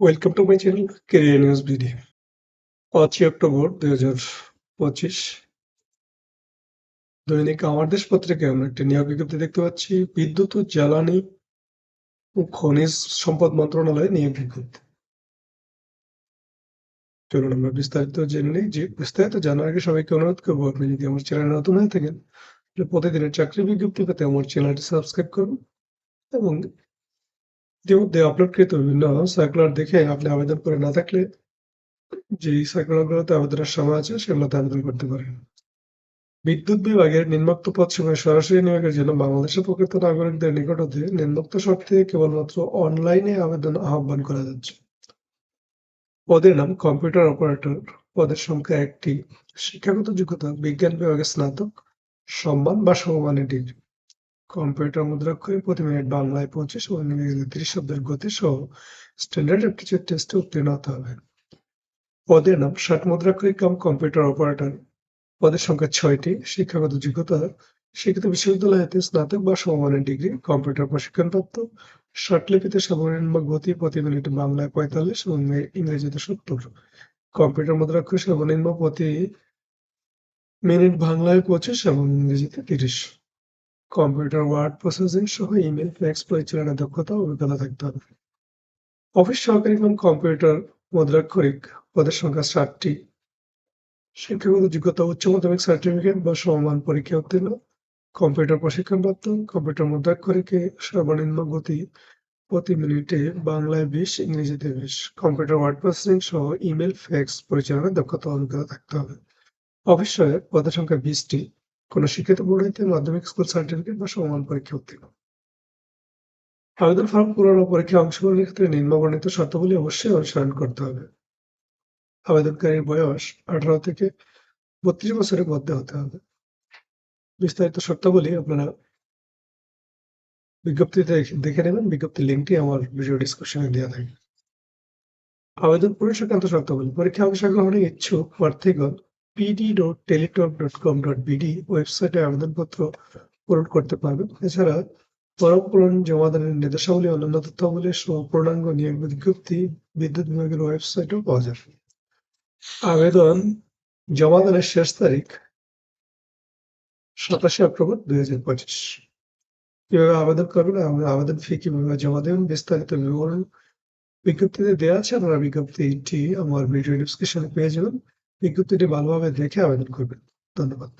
Welcome to my channel career news BD পাঁচই October দুই হাজার পঁচিশ। দৈনিক আমার দেশ পত্রিকায় আমরা একটি নিয়োগ বিজ্ঞপ্তি দেখতে পাচ্ছি। বিদ্যুৎ ও জ্বালানি ও খনিজ সম্পদ মন্ত্রণালয়ে নিয়োগ বিজ্ঞপ্তি। চলুন আমরা বিস্তারিত জেনে নিই। যে বিস্তারিত জানার আগে সবাইকে অনুরোধ করব, আপনি যদি আমার চ্যানেল নতুন হয়ে থাকেন, তাহলে প্রতিদিনের চাকরি বিজ্ঞপ্তি পেতে আমার চ্যানেলটি সাবস্ক্রাইব করুন এবং ইতিমধ্যে আপলোডকৃত বিভিন্ন সার্কুলার দেখে আপনি আবেদন করে না থাকলে যে সার্কুলারগুলোতে আবেদনের সময় আছে সেগুলোতে আবেদন করতে পারেন। বিদ্যুৎ বিভাগের নিম্নোক্ত পদ সময় সরাসরি নিয়োগের জন্য বাংলাদেশের প্রকৃত নাগরিকদের নিকট হতে নিম্নোক্ত শর্তে কেবলমাত্র অনলাইনে আবেদন আহ্বান করা যাচ্ছে। পদের নাম কম্পিউটার অপারেটর পদের সংখ্যা একটি। শিক্ষাগত যোগ্যতা বিজ্ঞান বিভাগে স্নাতক। সম্মান বা সমমানের ডিগ্রি। কম্পিউটার মুদ্রাক্ষরে প্রতি মিনিট বাংলায় পঁচিশ ও ইংরেজিতে তিরিশ শব্দের গতি সহ স্ট্যান্ডার্ড অ্যাপটিচিউড টেস্টে উত্তীর্ণ হতে হবে। পদের নাম, ষাট মুদ্রাক্ষরিক কাম কম্পিউটার অপারেটর পদের সংখ্যা ছয়টি, শিক্ষাগত যোগ্যতা, শিক্ষিত বিশ্ববিদ্যালয় স্নাতক বা সমমানের ডিগ্রি কম্পিউটার প্রশিক্ষণপ্রাপ্ত। শর্টলিপিতে সর্বনিম্ন গতি প্রতি মিনিট বাংলায় পঁয়তাল্লিশ এবং ইংরেজিতে সত্তর। কম্পিউটার মুদ্রাক্ষর সর্বনিম্ন প্রতি মিনিট বাংলায় পঁচিশ এবং ইংরেজিতে তিরিশ। কম্পিউটার, ওয়ার্ড প্রসেসিং সহ ইমেল, ফ্যাক্স পরিচালনার দক্ষতা অভিজ্ঞতা থাকতে হবে। অফিস সহকারী এবং কম্পিউটার মুদ্রাক্ষরিক পদের সংখ্যা ষাটটি। শিক্ষাগত যোগ্যতা, উচ্চ মাধ্যমিক সার্টিফিকেট বা সমমান পরীক্ষা উত্তীর্ণ। কম্পিউটার প্রশিক্ষণপ্রাপ্ত, কম্পিউটার মুদ্রাক্ষরিকে সর্বনিম্ন গতি প্রতি মিনিটে বাংলায় বিশ, ইংরেজিতে বিশ। কম্পিউটার, ওয়ার্ড প্রসেসিং সহ ইমেল, ফ্যাক্স পরিচালনার দক্ষতা অভিজ্ঞতা থাকতে হবে। অফিস সহায়ক পদের সংখ্যা বিশটি। কোনো শিক্ষিত বোর্ড হইতে মাধ্যমিক স্কুল সার্টিফিকেট বা সমান পরীক্ষা উত্তীর্ণ। আবেদন ফর্ম পূরণ ও পরীক্ষায় অংশগ্রহণের ক্ষেত্রে নিম্নবর্ণিত শর্তাবলী অবশ্যই অনুসরণ করতে হবে। আবেদনকারীর বয়স আঠারো থেকে বত্রিশ বছরের মধ্যে হতে হবে। বিস্তারিত শর্তাবলী আপনারা বিজ্ঞপ্তিতে দেখে নেবেন। বিজ্ঞপ্তির লিঙ্কটি আমার ভিডিও ডিসক্রিপশনে দেওয়া থাকে আবেদন পূরণ শর্তাবলী। পরীক্ষা অংশগ্রহণে ইচ্ছুক প্রার্থীগণ পিডি কম বিডি ওয়েবসাইটে আবেদনপত্র পূরণ করতে পারবেন। এছাড়া ফরম পূরণ জমাদানের নির্দেশাবলী, অন্যান্য তথ্যাবলী সহ পূর্ণাঙ্গ নিয়োগ বিজ্ঞপ্তি বিদ্যুৎ বিভাগের ওয়েবসাইটেও পাওয়া যাবে। আবেদন জমাদানের শেষ তারিখ সাতাশে অক্টোবর দুই হাজার পঁচিশ। কীভাবে আবেদন করবেন? আমরা আবেদন ফি কীভাবে জমা দেবেন? বিস্তারিত বিবরণ বিজ্ঞপ্তিতে দেওয়া আছে। আপনারা বিজ্ঞপ্তিটি আমার ভিডিও ডিসক্রিপশনে পেয়ে যাবেন। বিজ্ঞপ্তিটি ভালোভাবে দেখে আবেদন করবেন। ধন্যবাদ।